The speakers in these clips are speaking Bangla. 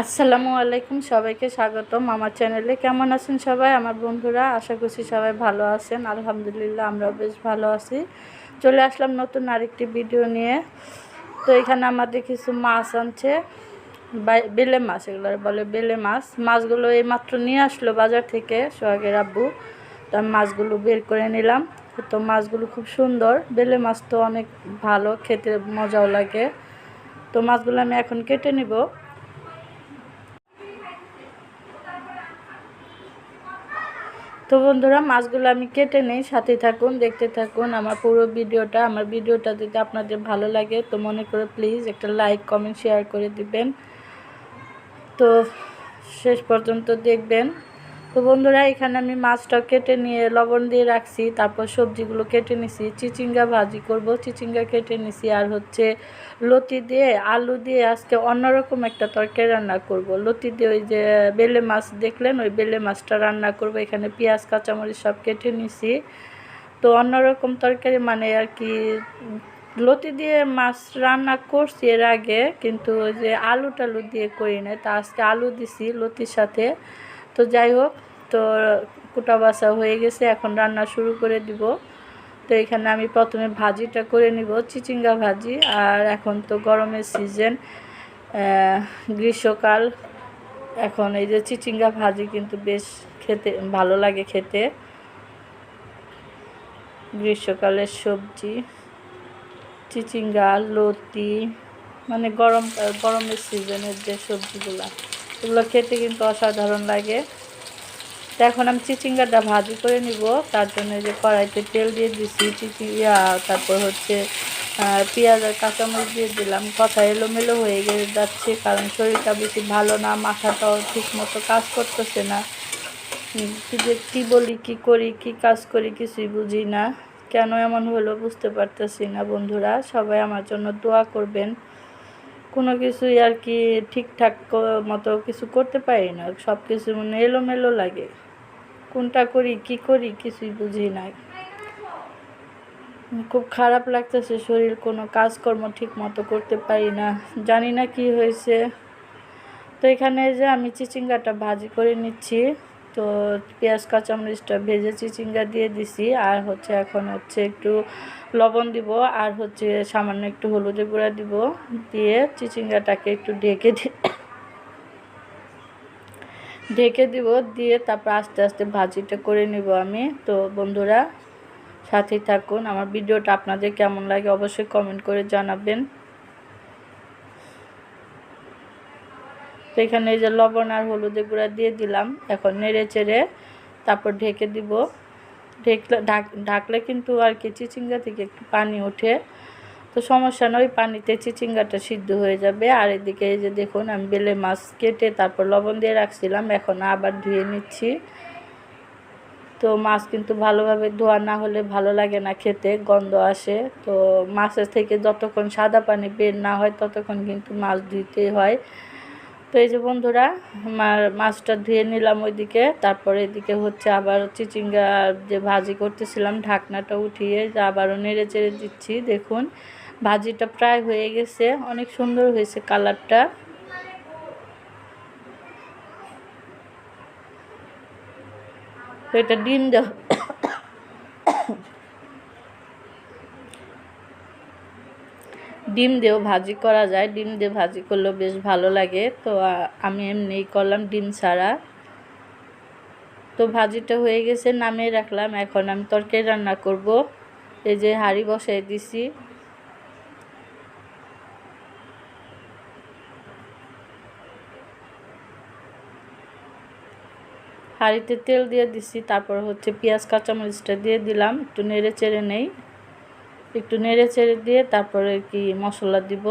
আসসালামু আলাইকুম, সবাইকে স্বাগতম আমার চ্যানেলে। কেমন আছেন সবাই? আমার বন্ধুরা, আশা করছি সবাই ভালো আছেন। আলহামদুলিল্লাহ, আমরাও বেশ ভালো আছি। চলে আসলাম নতুন আরেকটি ভিডিও নিয়ে। তো এখানে আমাদের কিছু মাছ আনছে। বেলে মাছ এগুলো বলে বেলে মাছ। মাছগুলো এই মাত্র নিয়ে আসলো বাজার থেকে, সোহাগের আব্বু। তো মাছগুলো বের করে নিলাম। তো মাছগুলো খুব সুন্দর। বেলে মাছ তো অনেক ভালো, খেতে মজাও লাগে। তো মাছগুলো আমি এখন কেটে নিব। তো বন্ধুরা, মাছগুলো আমি কেটে নেই। সাথে থাকুন, দেখতে থাকুন আমার পুরো ভিডিওটা। আমার ভিডিওটা যদি আপনাদের ভালো লাগে, তো মনে করে প্লিজ একটা লাইক কমেন্ট শেয়ার করে দিবেন। তো শেষ পর্যন্ত দেখবেন। তো বন্ধুরা, এখানে আমি মাছটা কেটে নিয়ে লবণ দিয়ে রাখছি, তারপর সবজিগুলো কেটে নিছি। চিচিঙ্গা ভাজি করব, চিচিঙ্গা কেটে নিছি, আর হচ্ছে লতি দিয়ে, আলু দিয়ে আজকে অন্যরকম একটা তরকারি রান্না করব। লতি দিয়ে ওই যে বেলে মাছ দেখলেন, ওই বেলে মাছটা রান্না করব। এখানে পেঁয়াজ, কাঁচামরিচ সব কেটে নিছি। তো অন্যরকম তরকারি মানে আর কি, লতি দিয়ে মাছ রান্না করছি এর আগে, কিন্তু ওই যে আলু টালু দিয়ে করি না তা আজকে আলু দিছি লতির সাথে। তো যাই হোক, তো কুটা বাসা হয়ে গেছে, এখন রান্না শুরু করে দিব। তো এখানে আমি প্রথমে ভাজিটা করে নিব, চিচিঙ্গা ভাজি। আর এখন তো গরমের সিজন গ্রীষ্মকাল। এখন এই যে চিচিঙ্গা ভাজি কিন্তু বেশ খেতে, ভালো লাগে খেতে। গ্রীষ্মকালের সবজি, চিচিঙ্গা, লতি মানে গরম, গরমের সিজনের যে সবজিগুলো। এগুলো খেতে কিন্তু অসাধারণ লাগে। তো এখন আমি চিচিঙ্গাটা ভাজি করে নিব। তার জন্য যে কড়াইতে তেল দিয়ে দিছি চিচিঙ্গা তারপর হচ্ছে পেঁয়াজ আর কাঁচামরিচ দিয়ে দিলাম। কথা এলোমেলো হয়ে গিয়ে যাচ্ছে, কারণ শরীরটা বেশি ভালো না, মাথাটাও ঠিক মতো কাজ করতেছে না। কি যে, কী বলি, কি করি, কি কাজ করি কিছুই বুঝি না। কেন এমন হলো বুঝতে পারতেছি না বন্ধুরা। সবাই আমার জন্য দোয়া করবেন। কোনো কিছুই আর কি ঠিকঠাক মতো কিছু করতে পারি না। সব কিছু মানে এলোমেলো লাগে। কোনটা করি, কি করি কিছুই বুঝি না। খুব খারাপ লাগতেছে শরীর, কোনো কাজকর্ম ঠিক মতো করতে পারি না। জানি না কি হয়েছে। তো এখানে যে আমি চিচিঙ্গাটা ভাজি করে নিচ্ছি। তো পেঁয়াজ, কাঁচামরিচটা ভেজে চিচিঙ্গা দিয়ে দিছি। আর হচ্ছে এখন হচ্ছে একটু লবণ দিব, আর হচ্ছে সামান্য একটু হলুদের গুঁড়া দিব দিয়ে চিচিঙ্গাটাকে একটু ঢেকে দি, ঢেকে দিব দিয়ে তারপর আস্তে আস্তে ভাজিটা করে নিব আমি। তো বন্ধুরা, সাথেই থাকুন। আমার ভিডিওটা আপনাদের কেমন লাগে অবশ্যই কমেন্ট করে জানাবেন। তো এখানে এই যে লবণ আর হলুদের গুঁড়া দিয়ে দিলাম। এখন নেড়ে চেড়ে তারপর ঢেকে দিব। ঢেকলে, ঢাক, ঢাকলে কিন্তু আর কি চিচিঙ্গা থেকে একটু পানি ওঠে। তো সমস্যা নয়, পানিতে চিচিঙ্গাটা সিদ্ধ হয়ে যাবে। আর এদিকে এই যে দেখুন, আমি বেলে মাছ কেটে তারপর লবণ দিয়ে রাখছিলাম। এখন আবার ধুয়ে নিচ্ছি। তো মাছ কিন্তু ভালোভাবে ধোয়া না হলে ভালো লাগে না খেতে, গন্ধ আসে। তো মাছের থেকে যতক্ষণ সাদা পানি বের না হয়, ততক্ষণ কিন্তু মাছ ধুইতেই হয়। তো এই যে বন্ধুরা মাছটা ধুয়ে নিলাম ওইদিকে। তারপরে এদিকে হচ্ছে আবার চিচিঙ্গা যে ভাজি করতেছিলাম, ঢাকনাটা উঠিয়ে আবারও নেড়ে চেড়ে দিচ্ছি। দেখুন, ভাজিটা প্রায় হয়ে গেছে। অনেক সুন্দর হয়েছে কালারটা। তো এটা ডিম দেওয়া ডিম দিয়েও ভাজি করা যায়। ডিম দিয়ে ভাজি করলেও বেশ ভালো লাগে। তো আমি এমনিই করলাম ডিম ছাড়া। তো ভাজিটা হয়ে গেছে, নামিয়ে রাখলাম। এখন আমি তরকারি রান্না করব। এই যে হাঁড়ি বসাই দিছি। হাঁড়িতে তেল দিয়ে দিছি, তারপর হচ্ছে পেঁয়াজ, কাঁচামরিচটা দিয়ে দিলাম। একটু নেড়ে চেড়ে নেই। একটু নেড়ে চেড়ে দিয়ে তারপরে কি মশলা দিব?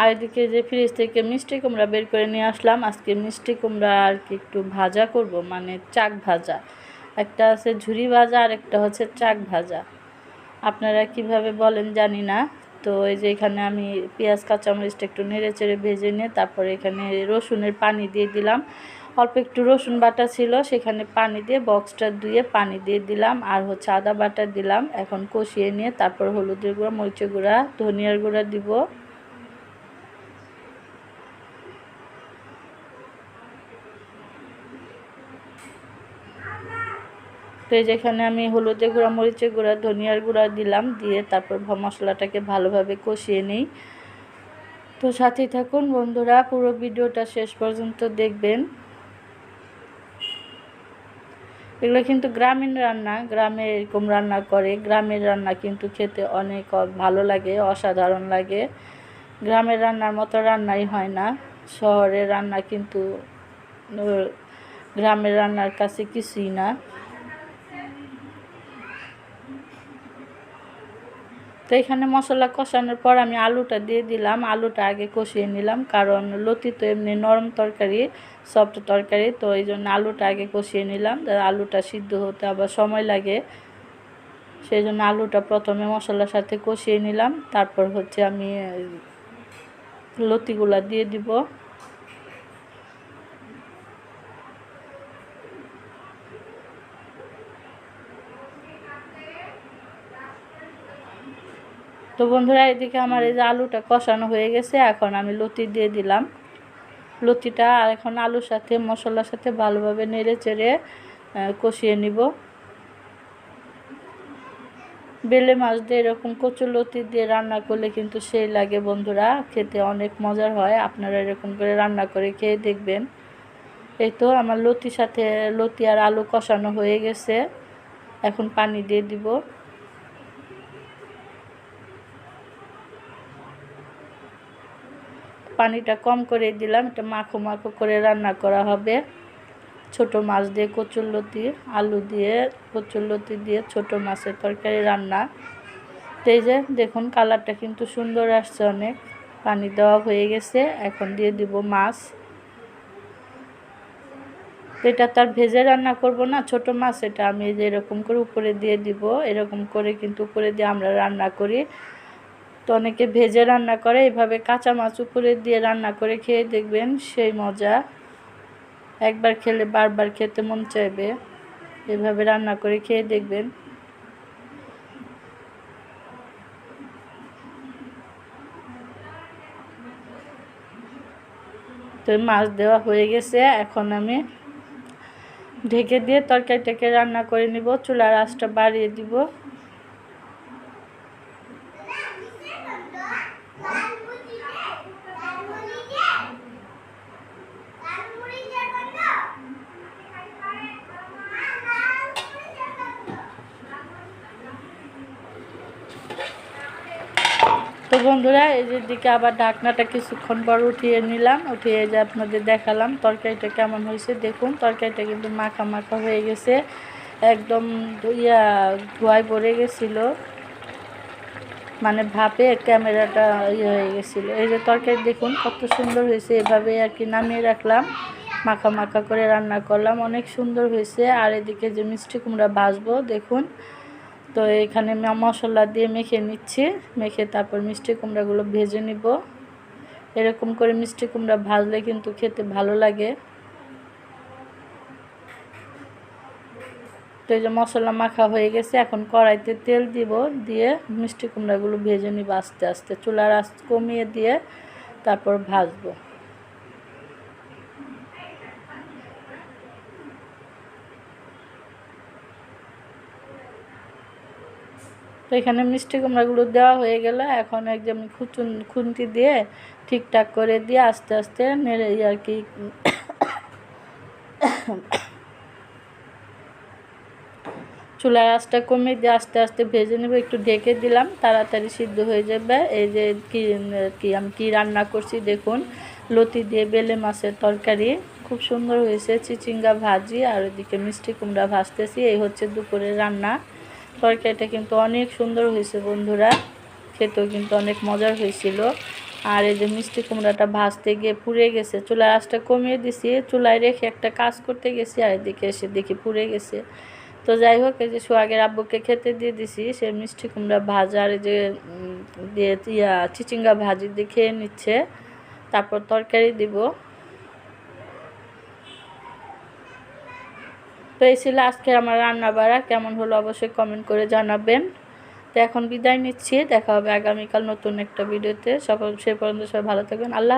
আর এদিকে যে ফ্রিজ থেকে মিষ্টি কুমড়া বের করে নিয়ে আসলাম, আজকে মিষ্টি কুমড়া আর কি একটু ভাজা করব মানে চাক ভাজা। একটা আছে ঝুরি ভাজা আর একটা হচ্ছে চাক ভাজা। আপনারা কীভাবে বলেন জানি না। তো এই যে এখানে আমি পেঁয়াজ, কাঁচামরিচটা একটু নেড়ে চেড়ে ভেজে নিয়ে তারপরে এখানে রসুনের পানি দিয়ে দিলাম। অল্প একটু রসুন বাটা ছিল, সেখানে পানি দিয়ে বক্সটা ধুয়ে পানি দিয়ে দিলাম। আর হচ্ছে আদা বাটা দিলাম, এখন কষিয়ে নিয়ে তারপর হলুদের গুঁড়া, মরিচের গুঁড়া, ধনিয়ার গুঁড়া দিব। তো এই যেখানে আমি হলুদের গুঁড়া, মরিচের গুঁড়া, ধনিয়ার গুঁড়া দিলাম, দিয়ে তারপর মশলাটাকে ভালোভাবে কষিয়ে নিই। তো সাথেই থাকুন বন্ধুরা, পুরো ভিডিওটা শেষ পর্যন্ত দেখবেন। এগুলো কিন্তু গ্রামীণ রান্না, গ্রামে এরকম রান্না করে। গ্রামের রান্না কিন্তু খেতে অনেক ভালো লাগে, অসাধারণ লাগে। গ্রামের রান্নার মতো রান্নাই হয় না। শহরের রান্না কিন্তু, গ্রামের রান্নার কাছে কিছুই না। তো এখানে মশলা কষানোর পর আমি আলুটা দিয়ে দিলাম। আলুটা আগে কষিয়ে নিলাম, কারণ লতি তো এমনি নরম তরকারি সফট তরকারি, তো এই জন্য আলুটা আগে কষিয়ে নিলাম। আলুটা সিদ্ধ হতে আবার সময় লাগে সেই জন্য আলুটা প্রথমে মশলার সাথে কষিয়ে নিলাম। তারপর হচ্ছে আমি লতিগুলা দিয়ে দিব। তো বন্ধুরা, এদিকে আমার এই যে আলুটা কষানো হয়ে গেছে, এখন আমি লতি দিয়ে দিলাম। লতিটা আর এখন আলুর সাথে, মশলার সাথে ভালোভাবে নেড়ে চেড়ে কষিয়ে নিব। বেলে মাছ দিয়ে এরকম কচু লতি দিয়ে রান্না করলে কিন্তু সেই লাগে বন্ধুরা, খেতে অনেক মজার হয়। আপনারা এরকম করে রান্না করে খেয়ে দেখবেন। এই তো আমার লতির সাথে, লতি আর আলু কষানো হয়ে গেছে। এখন পানি দিয়ে দিব। পানিটা কম করে দিলাম। এটা মাখো মাখো করে রান্না করা হবে। ছোট মাছ দিয়ে কচুরলতি আলু দিয়ে কচুরলতি দিয়ে ছোট মাছের তরকারি রান্না। এই যে দেখুন কালারটা কিন্তু সুন্দর আসছে অনেক। পানি দেওয়া হয়ে গেছে, এখন দিয়ে দিব মাছ। এটা তার ভেজে রান্না করব না, ছোট মাছ এটা আমি যে এরকম করে উপরে দিয়ে দিব, এরকম করে কিন্তু উপরে দিয়ে আমরা রান্না করি। তো অনেকে ভেজে রান্না করে, এভাবে কাঁচা মাছ উপরে দিয়ে রান্না করে খেয়ে দেখবেন সেই মজা। একবার খেলে বারবার খেতে মন চাইবে, এভাবে রান্না করে খেয়ে দেখবেন। তো মাছ দেওয়া হয়ে গেছে, এখন আমি ঢেকে দিয়ে তরকারিটাকে রান্না করে নিব, চুলার আঁচটা বাড়িয়ে দিব। বন্ধুরা, এই যে দিকে আবার ঢাকনাটা কিছুক্ষণ পর উঠিয়ে নিলাম, উঠিয়ে যে আপনাদের দেখালাম তরকারিটা কেমন হয়েছে। দেখুন, তরকারিটা কিন্তু মাখা মাখা হয়ে গেছে, একদম ইয়া ধোয়ায় পড়ে গেছিল। মানে ভাপে ক্যামেরাটা ইয়ে হয়ে গেছিল। এই যে তরকারি দেখুন, কত সুন্দর হয়েছে, এভাবে আর কি নামিয়ে রাখলাম, মাখা মাখা করে রান্না করলাম, অনেক সুন্দর হয়েছে। আর এদিকে যে মিষ্টি কুমড়া ভাজবো, দেখুন তো এখানে মশলা দিয়ে মেখে নিচ্ছি। মেখে তারপর মিষ্টি কুমড়াগুলো ভেজে নিব। এরকম করে মিষ্টি কুমড়া ভাজলে কিন্তু খেতে ভালো লাগে। তো এই যে মশলা মাখা হয়ে গেছে, এখন কড়াইতে তেল দিব দিয়ে মিষ্টি কুমড়াগুলো ভেজে নিব আস্তে আস্তে। চুলার আঁচ কমিয়ে দিয়ে তারপর ভাজবো। এখানে মিষ্টি কুমড়াগুলো দেওয়া হয়ে গেল। এখন একদম খুচুন, খুন্তি দিয়ে ঠিকঠাক করে দিয়ে আস্তে আস্তে নেড়ে আর কি চুলার আঁচটা কমিয়ে দিয়ে আস্তে আস্তে ভেজে নেব। একটু ঢেকে দিলাম, তাড়াতাড়ি সিদ্ধ হয়ে যাবে। এই যে কি কি আমি কী রান্না করছি দেখুন, লতি দিয়ে বেলে মাছের তরকারি। খুব সুন্দর হয়েছে, চিচিঙ্গা ভাজি আর ওইদিকে মিষ্টি কুমড়া ভাজতেছি। এই হচ্ছে দুপুরের রান্না। তরকারিটা কিন্তু অনেক সুন্দর হয়েছে বন্ধুরা। খেতেও কিন্তু অনেক মজার হয়েছিল। আর এই যে মিষ্টি কুমড়াটা ভাজতে গিয়ে পুড়ে গেছে, চুলার আঁচটা কমিয়ে দিছি, চুলায় রেখে একটা কাজ করতে গেছি আর এদিকে এসে দেখি পুড়ে গেছে। তো যাই হোক, এই যে সোহাগের আব্বুকে খেতে দিয়ে দিছি, সে মিষ্টি কুমড়া ভাজা আর এই যে দিয়ে ইয়া, চিচিঙ্গা ভাজি দিয়ে খেয়ে নিচ্ছে। তারপর তরকারি দিব। তো এই ছিল আজকে আমার রান্না বাড়া কেমন হলো অবশ্যই কমেন্ট করে জানাবেন। তো এখন বিদায় নিচ্ছি। দেখা হবে আগামীকাল নতুন একটা ভিডিওতে সকল সে পর্যন্ত সবাই ভালো থাকবেন। আল্লাহ